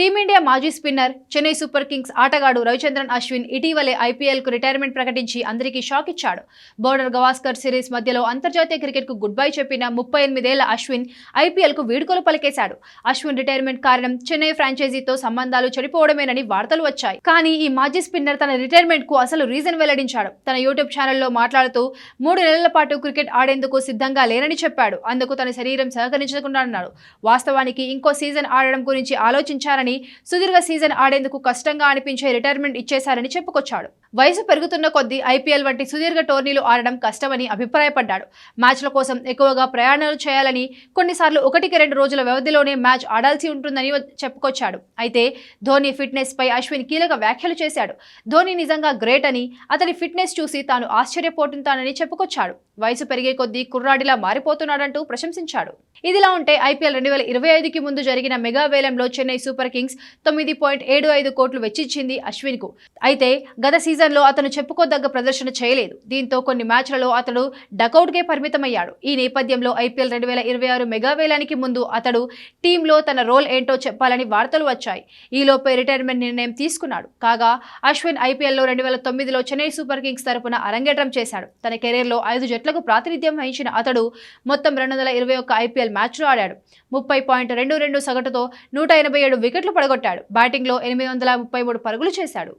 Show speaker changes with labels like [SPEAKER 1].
[SPEAKER 1] Team India మాజీ spinner Chennai Super Kings ఆటగాడు రవిచంద్రన్ అశ్విన్ ఇటీవలే ఐపీఎల్కు రిటైర్మెంట్ ప్రకటించి అందరికీ షాక్ ఇచ్చాడు బోర్డర్ గవాస్కర్ సిరీస్ మధ్యలో అంతర్జాతీయ క్రికెట్కు గుడ్ బై చెప్పిన ముప్పై ఎనిమిదేళ్ళ అశ్విన్ ఐపీఎల్కు వీడుకోలు పలికేశాడు. అశ్విన్ రిటైర్మెంట్ కారణం చెన్నై ఫ్రాంచైజీతో సంబంధాలు చెడిపోవడమేనని వార్తలు వచ్చాయి. కానీ ఈ మాజీ స్పిన్నర్ తన రిటైర్మెంట్కు అసలు రీజన్ వెల్లడించాడు. తన యూట్యూబ్ ఛానల్లో మాట్లాడుతూ మూడు నెలల పాటు క్రికెట్ ఆడేందుకు సిద్ధంగా లేనని చెప్పాడు. అందుకు తన శరీరం సహకరించకుండా అన్నాడు. వాస్తవానికి ఇంకో సీజన్ ఆడడం గురించి ఆలోచించారని సుదీర్ఘ సీజన్ ఆడేందుకు కష్టంగా అనిపించే రిటైర్మెంట్ ఇచ్చేశారని చెప్పుకొచ్చాడు. వయసు పెరుగుతున్న కొద్దీ ఐపీఎల్ వంటి సుదీర్ఘ టోర్నీలు ఆడడం కష్టమని అభిప్రాయపడ్డాడు. మ్యాచ్ల కోసం ఎక్కువగా ప్రయాణాలు చేయాలని కొన్నిసార్లు ఒకటికి రెండు రోజుల వ్యవధిలోనే మ్యాచ్ ఆడాల్సి ఉంటుందని చెప్పుకొచ్చాడు. అయితే ధోని ఫిట్నెస్ పై అశ్విన్ కీలక వ్యాఖ్యలు చేశాడు. ధోని నిజంగా గ్రేట్ అని అతని ఫిట్నెస్ చూసి తాను ఆశ్చర్యపోతుంటానని చెప్పుకొచ్చాడు. వయసు పెరిగే కొద్దీ కుర్రాడిలా మారిపోతున్నాడంటూ ప్రశంసించాడు. ఇదిలా ఉంటే ఐపీఎల్ రెండు వేల ఇరవై ఐదుకి ముందు జరిగిన మెగా వేలంలో చెన్నై సూపర్ కింగ్స్ తొమ్మిది పాయింట్ ఏడు ఐదు కోట్లు వెచ్చించింది అశ్విన్కు. అయితే గత సీజన్లో అతను చెప్పుకోదగ్గ ప్రదర్శన చేయలేదు. దీంతో కొన్ని మ్యాచ్లలో అతడు డకౌట్కే పరిమితమయ్యాడు. ఈ నేపథ్యంలో ఐపీఎల్ రెండు వేల ఇరవై ఆరు మెగా వేలానికి ముందు అతడు టీంలో తన రోల్ ఏంటో చెప్పాలని వార్తలు వచ్చాయి. ఈలోపే రిటైర్మెంట్ నిర్ణయం తీసుకున్నాడు. కాగా అశ్విన్ ఐపీఎల్లో రెండు వేల తొమ్మిదిలో చెన్నై సూపర్ కింగ్స్ తరపున అరంగేట్రం చేశాడు. తన కెరీర్లో ఐదు జట్లకు ప్రాతినిధ్యం వహించిన అతడు మొత్తం రెండు వందల ఇరవై ఒక్క ఐపీఎల్ మ్యాచ్లు ఆడాడు. ముప్పై పాయింట్ రెండు రెండు సగటుతో నూట ఎనభై ఏడు వికెట్లు పడగొట్టాడు. బ్యాటింగ్లో ఎనిమిది వందల ముప్పై మూడు పరుగులు చేశాడు.